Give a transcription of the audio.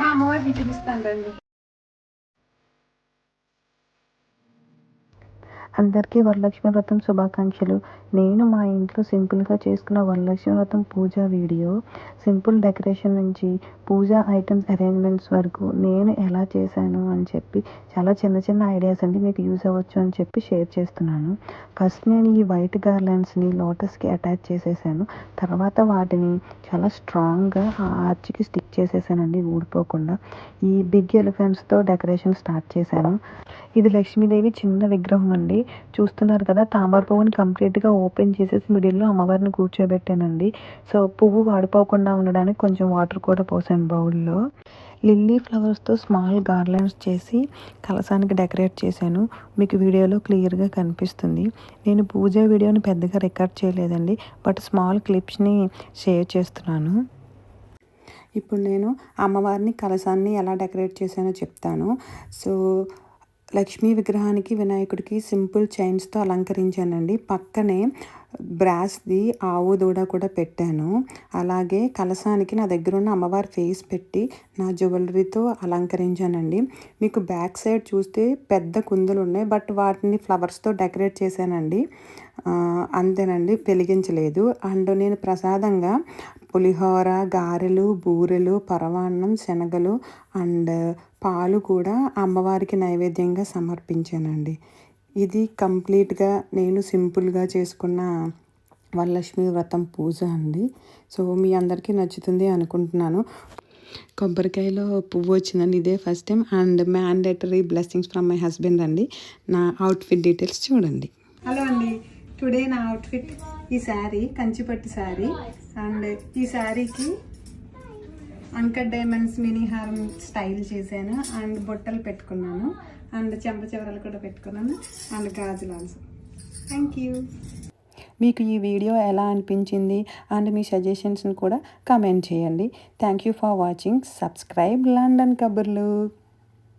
Namor, vídeo do stand-up. అందరికీ వరలక్ష్మి వ్రతం శుభాకాంక్షలు. నేను మా ఇంట్లో సింపుల్గా చేసుకున్న వరలక్ష్మి వ్రతం పూజ వీడియో. సింపుల్ డెకరేషన్ నుంచి పూజ ఐటమ్స్ అరేంజ్మెంట్స్ వరకు నేను ఎలా చేశాను అని చెప్పి చాలా చిన్న చిన్న ఐడియాస్ అండి మీకు యూజ్ అవ్వచ్చు అని చెప్పి షేర్ చేస్తున్నాను. ఫస్ట్ నేను ఈ వైట్ గార్లెండ్స్ని లోటస్కి అటాచ్ చేసేసాను. తర్వాత వాటిని చాలా స్ట్రాంగ్గా ఆ ఆర్చ్కి స్టిక్ చేసేసానండి ఊడిపోకుండా. ఈ బిగ్ ఎలిఫెంట్స్తో డెకరేషన్ స్టార్ట్ చేశాను. ఇది లక్ష్మీదేవి చిన్న విగ్రహం అండి. చూస్తున్నారు కదా తామర పువ్వుని కంప్లీట్గా ఓపెన్ చేసేసి మిడిల్లో అమ్మవారిని కూర్చోబెట్టానండి. సో పువ్వు వాడిపోకుండా ఉండడానికి కొంచెం వాటర్ కూడా పోసాను బౌల్లో. లిల్లీ ఫ్లవర్స్తో స్మాల్ గార్లెండ్స్ చేసి కలసానికి డెకరేట్ చేశాను. మీకు వీడియోలో క్లియర్గా కనిపిస్తుంది. నేను పూజ వీడియోని పెద్దగా రికార్డ్ చేయలేదండి బట్ స్మాల్ క్లిప్స్ని షేర్ చేస్తున్నాను. ఇప్పుడు నేను అమ్మవారిని కలసాన్ని ఎలా డెకరేట్ చేశానో చెప్తాను. సో లక్ష్మీ విగ్రహానికి వినాయకుడికి సింపుల్ చైన్స్తో అలంకరించానండి. పక్కనే బ్రాస్ది ఆవు దూడ కూడా పెట్టాను. అలాగే కలసానికి నా దగ్గర ఉన్న అమ్మవారి ఫేస్ పెట్టి నా జ్యువెలరీతో అలంకరించానండి. మీకు బ్యాక్ సైడ్ చూస్తే పెద్ద కుందులు ఉన్నాయి. బట్ వాటిని ఫ్లవర్స్తో డెకరేట్ చేశానండి. అంతేనండి. వెలిగించలేదు. అండ్ నేను ప్రసాదంగా పులిహోర గారెలు బూరెలు పరవాన్నం శనగలు అండ్ పాలు కూడా అమ్మవారికి నైవేద్యంగా సమర్పించానండి. ఇది కంప్లీట్గా నేను సింపుల్గా చేసుకున్న వరలక్ష్మి వ్రతం పూజ అండి. సో మీ అందరికీ నచ్చుతుంది అనుకుంటున్నాను. కొబ్బరికాయలో పువ్వు వచ్చిందండి ఇదే first time. And mandatory blessings from my husband అండి. నా అవుట్ఫిట్ డీటెయిల్స్ చూడండి. హలో అండి. టుడే నా అవుట్ఫిట్ ఈ శారీ కంచిపట్టు శారీ. అండ్ ఈ శారీకి అన్కట్ డైమండ్స్ మినీ హారం స్టైల్ చేశాను. అండ్ బొట్టలు పెట్టుకున్నాను. అండ్ చెంప చివరలు కూడా పెట్టుకున్నాను. అండ్ గాజులు ఆల్సో థ్యాంక్ యూ మీకు ఈ వీడియో ఎలా అనిపించింది? అండ్ మీ సజెషన్స్ని కూడా కమెంట్ చేయండి. Thank you for watching subscribe London కబుర్లు